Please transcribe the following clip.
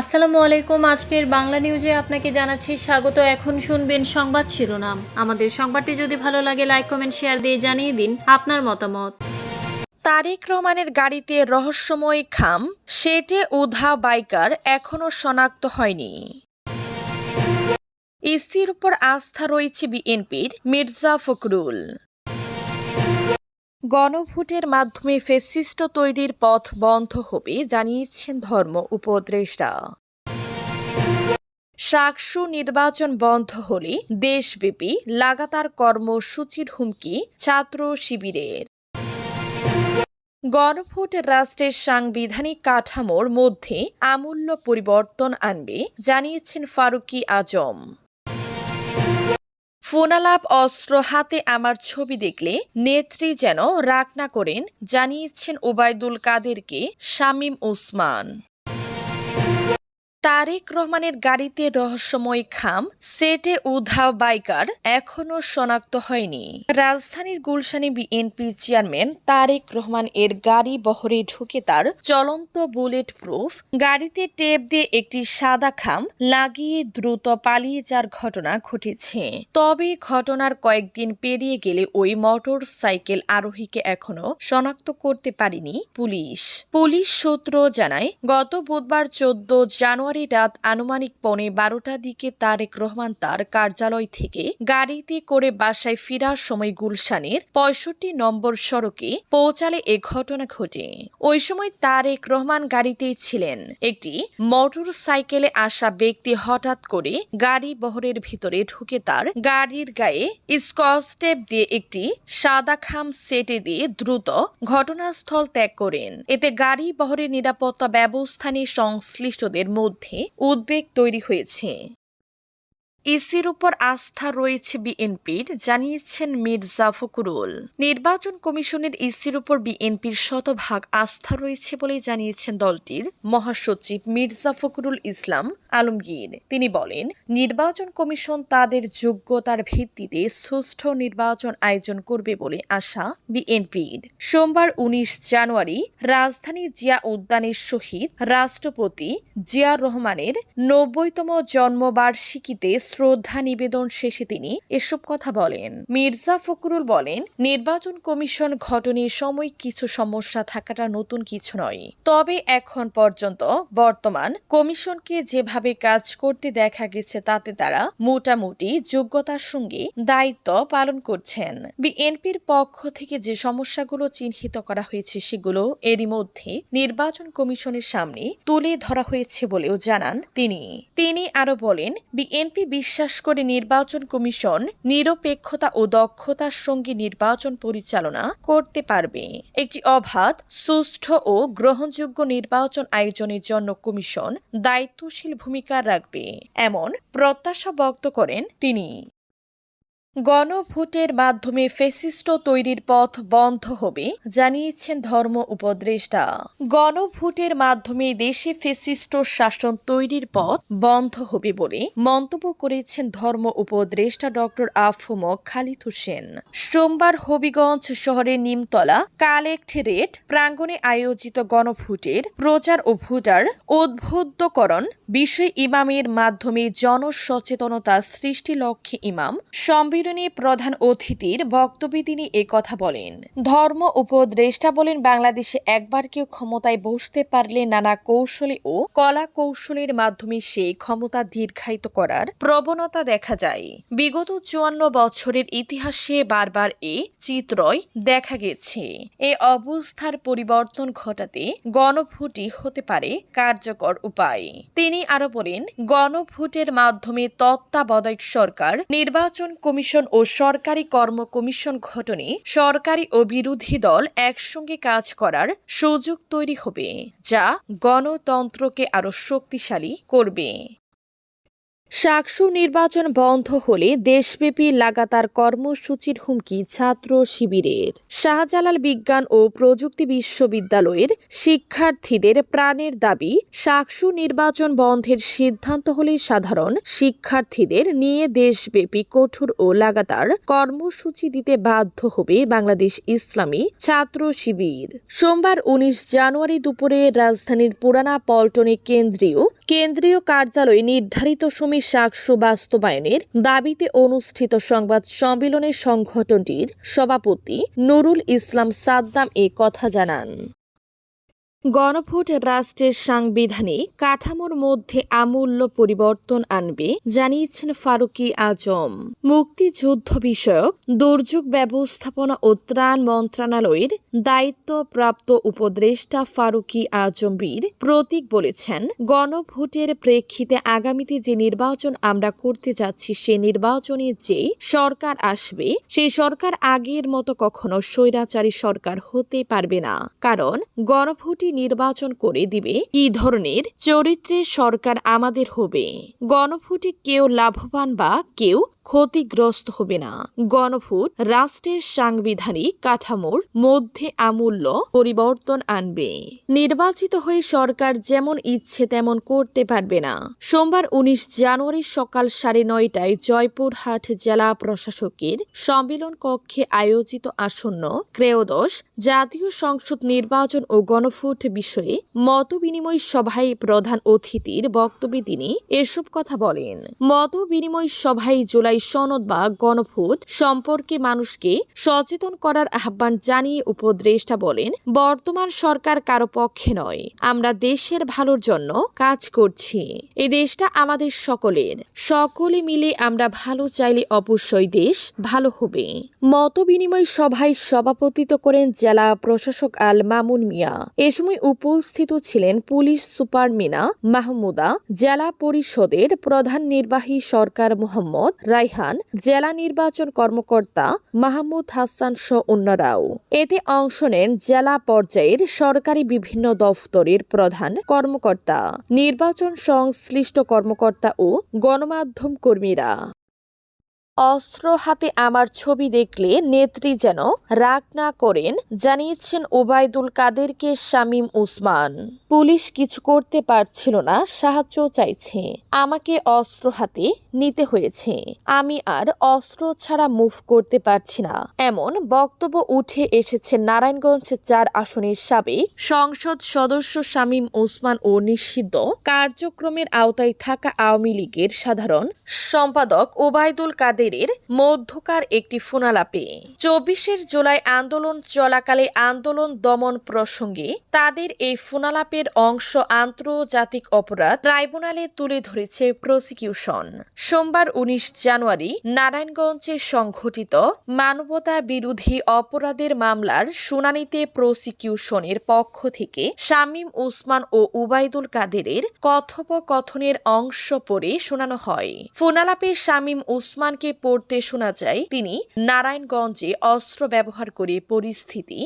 আসসালামু আলাইকুম। আজকের বাংলা নিউজে আপনাকে জানাচ্ছি স্বাগত। এখন শুনবেন সংবাদ শিরোনাম। আমাদের সংবাদটি যদি ভালো লাগে, লাইক, কমেন্ট, শেয়ার দিয়ে জানিয়ে দিন আপনার মতামত। তারেক রহমানের গাড়িতে রহস্যময় খাম, সেটে উধা বাইকার এখনও শনাক্ত হয়নি। ইসির উপর আস্থা রয়েছে বিএনপির মির্জা ফখরুল। গণভোটের মাধ্যমে ফেসিস্ট তৈরির পথ বন্ধ হবে, জানিয়েছেন ধর্ম উপদেষ্টা। সাকসু নির্বাচন বন্ধ হলে দেশব্যাপী লাগাতার কর্মসূচির হুমকি ছাত্র শিবিরের। গণভোট রাষ্ট্রের সাংবিধানিক কাঠামোর মধ্যে আমূল্য পরিবর্তন আনবে, জানিয়েছেন ফারুকি আজম। ফোনালাপ অস্ত্র হাতে আমার ছবি দেখলে নেত্রী যেন রাগ না করেন, জানিয়েছেন ওবায়দুল কাদেরকে শামীম ওসমান তারেক রহমানের গাড়িতে রহস্যময় খাম, সেটে উধাও বাইকার এখনও শনাক্ত হয়নি। রাজধানীর গুলশানে বিএনপি চেয়ারম্যান তারেক রহমান এর গাড়ি বহরে ঢুকে তার চলন্ত বুলেট প্রুফ, গাড়িতে টেপ দিয়ে একটি সাদা খাম লাগিয়ে দ্রুত পালিয়ে যাওয়ার ঘটনা ঘটেছে। তবে ঘটনার কয়েকদিন পেরিয়ে গেলে ওই মোটর সাইকেল আরোহীকে এখনও শনাক্ত করতে পারেনি পুলিশ। পুলিশ সূত্র জানায়, গত বুধবার চোদ্দ জানুয়ারি রাত আনুমানিক পৌনে বারোটার দিকে তারেক রহমান তার কার্যালয় থেকে গাড়িতে করে বাসায় ফেরার সময় গুলশানের পঁয়ষট্টি নম্বর সড়কে পৌঁছালে এ ঘটনা ঘটে। ওই সময় তারেক রহমান গাড়িতেই ছিলেন। একটি মোটর সাইকেলে আসা ব্যক্তি হঠাৎ করে গাড়ি বহরের ভিতরে ঢুকে তার গাড়ির গায়ে স্কচ টেপ দিয়ে একটি সাদা খাম সেটে দিয়ে দ্রুত ঘটনাস্থল ত্যাগ করেন। এতে গাড়ি বহরের নিরাপত্তা ব্যবস্থা নিয়ে সংশ্লিষ্টদের মধ্যে উদ্বেগ তৈরি হয়েছে। ইসির উপর আস্থা রয়েছে বিএনপির, জানিয়েছেন মির্জা ফখরুল। নির্বাচন কমিশনের ইসির উপর বিএনপির শতভাগ আস্থা রয়েছে বলে জানিয়েছেন দলটির মহাসচিব মির্জা ফখরুল ইসলাম। আলমগীর। তিনি বলেন, নির্বাচন কমিশন তাদের যোগ্যতার ভিত্তিতে সুষ্ঠু নির্বাচন আয়োজন করবে বলে আশা বিএনপির। সোমবার উনিশ জানুয়ারি রাজধানী জিয়া উদ্যানের শহীদ রাষ্ট্রপতি জিয়া রহমানের নব্বইতম জন্মবার্ষিকীতে শ্রদ্ধা নিবেদন শেষে তিনি এসব কথা বলেন। মির্জা ফখরুল বলেন, নির্বাচন কমিশন ঘটনের সময় কিছু সমস্যা থাকাটা নতুন কিছু নয়। তবে এখন পর্যন্ত বর্তমান কমিশনকে যেভাবে কাজ করতে দেখা গেছে, তাতে তারা মোটামুটি যোগ্যতার সঙ্গে দায়িত্ব পালন করছেন। বিএনপির পক্ষ থেকে যে সমস্যাগুলো চিহ্নিত করা হয়েছে, সেগুলো এরই মধ্যে নির্বাচন কমিশনের সামনে তুলে ধরা হয়েছে বলেও জানান তিনি। তিনি আরও বলেন, বিএনপি বিশ্বাস করে নির্বাচন কমিশন নিরপেক্ষতা ও দক্ষতার সঙ্গে নির্বাচন পরিচালনা করতে পারবে। একটি অবাধ, সুষ্ঠু ও গ্রহণযোগ্য নির্বাচন আয়োজনের জন্য কমিশন দায়িত্বশীল ভূমিকা রাখবে, এমন প্রত্যাশা ব্যক্ত করেন তিনি। গণভোটের মাধ্যমে ফেসিস্ট তৈরির পথ বন্ধ হবে, জানিয়েছেন ধর্ম উপদেষ্টা। গণভোটের মাধ্যমে দেশে ফেসিস্ট শাসন তৈরির পথ বন্ধ হবে বলে মন্তব্য করেছেন ধর্ম উপদেষ্টা ডক্টর আফম খালিদ হোসেন। সোমবার হবিগঞ্জ শহরের নিমতলা কালেক্টরেট প্রাঙ্গণে আয়োজিত গণভোটের প্রচার ও ভোটার উদ্বুদ্ধকরণ বিষয় ইমামের মাধ্যমে জনসচেতনতা সৃষ্টি লক্ষ্যে ইমাম সম্মিলনে প্রধান অতিথির বক্তব্যে তিনি কথা বলেন। ধর্ম উপদেষ্টা বলেন, বাংলাদেশে একবার কেউ ক্ষমতায় বসতে পারলে নানা কৌশলে ও কলা কৌশলের মাধ্যমে সেই ক্ষমতা দীর্ঘায়িত করার প্রবণতা দেখা যায়। বিগত চুয়ান্ন বছরের ইতিহাসে বারবার এ চিত্রই দেখা গেছে। এ অবস্থার পরিবর্তন ঘটাতে গণভোটই হতে পারে কার্যকর উপায়। তিনি আরও বলেন, গণভোটের মাধ্যমে তত্ত্বাবধায়ক সরকার, নির্বাচন কমিশন ও সরকারি কর্ম কমিশন ঘটনে সরকারি ও বিরোধী দল একসঙ্গে কাজ করার সুযোগ তৈরি হবে, যা গণতন্ত্রকে আরও শক্তিশালী করবে। সাকসু নির্বাচন বন্ধ হলে দেশব্যাপী লাগাতার কর্মসূচির হুমকি ছাত্র শিবিরের। শাহজালাল বিজ্ঞান ও প্রযুক্তি বিশ্ববিদ্যালয়ের শিক্ষার্থীদের প্রাণের দাবি সাকসু নির্বাচন বন্ধের সিদ্ধান্ত হলে সাধারণ শিক্ষার্থীদের নিয়ে দেশব্যাপী কঠোর ও লাগাতার কর্মসূচি দিতে বাধ্য হবে বাংলাদেশ ইসলামী ছাত্র শিবির। সোমবার উনিশ জানুয়ারি দুপুরে রাজধানীর পুরানা পল্টনে কেন্দ্রীয় কেন্দ্রীয় কার্যালয়ে নির্ধারিত সময় সাকসু বাস্তবায়নের দাবিতে অনুষ্ঠিত সংবাদ সম্মেলনে সংগঠনটির সভাপতি নুরুল ইসলাম সাদ্দাম এ কথা জানান। গণভোট রাষ্ট্রের সাংবিধানিক কাঠামোর মধ্যে আমূল্য পরিবর্তন আনবে, জানিয়েছেন ফারুকি আজম। মুক্তিযুদ্ধ বিষয়ক দুর্যোগ ব্যবস্থাপনা ও ত্রাণ মন্ত্রণালয়ের দায়িত্বপ্রাপ্ত উপদেষ্টা ফারুকি আজম বীর প্রতীক বলেছেন, গণভোটের প্রেক্ষিতে আগামীতে যে নির্বাচন আমরা করতে যাচ্ছি, সে নির্বাচনে যে সরকার আসবে সেই সরকার আগের মতো কখনো স্বৈরাচারী সরকার হতে পারবে না। কারণ গণভোটই নির্বাচন করে দিবে কি ধরনের চরিত্রের সরকার আমাদের হবে? গণভোটে কেউ লাভবান বা কেউ ক্ষতিগ্রস্ত হবে না। গণভোট, রাষ্ট্রের সাংবিধানিক কাঠামোর মধ্যে আমূল্য পরিবর্তন আনবে। নির্বাচিত হয়ে সরকার যেমন ইচ্ছে তেমন করতে পারবে না। সোমবার উনিশ জানুয়ারি সকাল সাড়ে নয়টায় জয়পুরহাট জেলা প্রশাসকের সম্মেলন কক্ষে আয়োজিত আসন্ন ক্রেয়দশ জাতীয় সংসদ নির্বাচন ও গণভোট বিষয়ে মত বিনিময় সভায় প্রধান অতিথির বক্তব্যে তিনি এসব কথা বলেন। মত বিনিময় সভায় জুলাই সনদ বা গণভোট সম্পর্কে মানুষকে সচেতন করার আহ্বান জানিয়ে উপদেষ্টা বলেন, বর্তমান সরকার কারও পক্ষে নয়। আমরা দেশের ভালোর জন্য কাজ করছি। এই দেশটা আমাদের সকলের। সকলে মিলে আমরা ভালো চাইলে অবশ্যই দেশ ভালো হবে। মত বিনিময় সভায় সভাপতিত্ব করেন জেলা প্রশাসক আল মামুন মিয়া। এ সময় উপস্থিত ছিলেন পুলিশ সুপার মিনা মাহমুদা, জেলা পরিষদের প্রধান নির্বাহী সরকার মোহাম্মদ রাইহান জেলা নির্বাচন কর্মকর্তা মাহমুদ হাসান সহ অন্যরাও। এতে অংশ নেন জেলা পর্যায়ের সরকারি বিভিন্ন দফতরের প্রধান কর্মকর্তা, নির্বাচন সংশ্লিষ্ট কর্মকর্তা ও গণমাধ্যম কর্মীরা। অস্ত্র হাতে আমার ছবি দেখলে নেত্রী যেন রাগ না করেন, জানিয়েছেন ওবায়দুল কাদেরকে শামীম উসমান। পুলিশ কিছু করতে পারছিল না, সাহায্য চাইছে। আমাকে অস্ত্র হাতে নিতে হয়েছে। আমি আর অস্ত্র ছাড়া মুভ করতে পারছি না। এমন বক্তব্য উঠে এসেছে নারায়ণগঞ্জ চার আসনের সাবেক সংসদ সদস্য শামীম ওসমান ও নিষিদ্ধ কার্যক্রমের আওতায় থাকা আওয়ামী লীগের সাধারণ সম্পাদক ওবায়দুল কাদেরের মধ্যকার একটি ফোনালাপে। চব্বিশের জুলাই আন্দোলন চলাকালে আন্দোলন দমন প্রসঙ্গে তাদের এই ফোনালাপের অংশ আন্তর্জাতিক অপরাধ ট্রাইব্যুনালে তুলে ধরেছে প্রসিকিউশন। সোমবার উনিশ জানুয়ারি নারায়ণগঞ্জে সংঘটিত মানবতা বিরোধী অপরাধের মামলার শুনানিতে প্রসিকিউশনের পক্ষ থেকে শামীম উসমান ও উবাইদুল কাদেরের কথোপকথনের অংশ পড়ে শোনানো হয়। ফোনালাপে শামীম উসমানকে পড়তে শোনা যায়। তিনি নারায়ণগঞ্জে অস্ত্র ব্যবহার করে পরিস্থিতি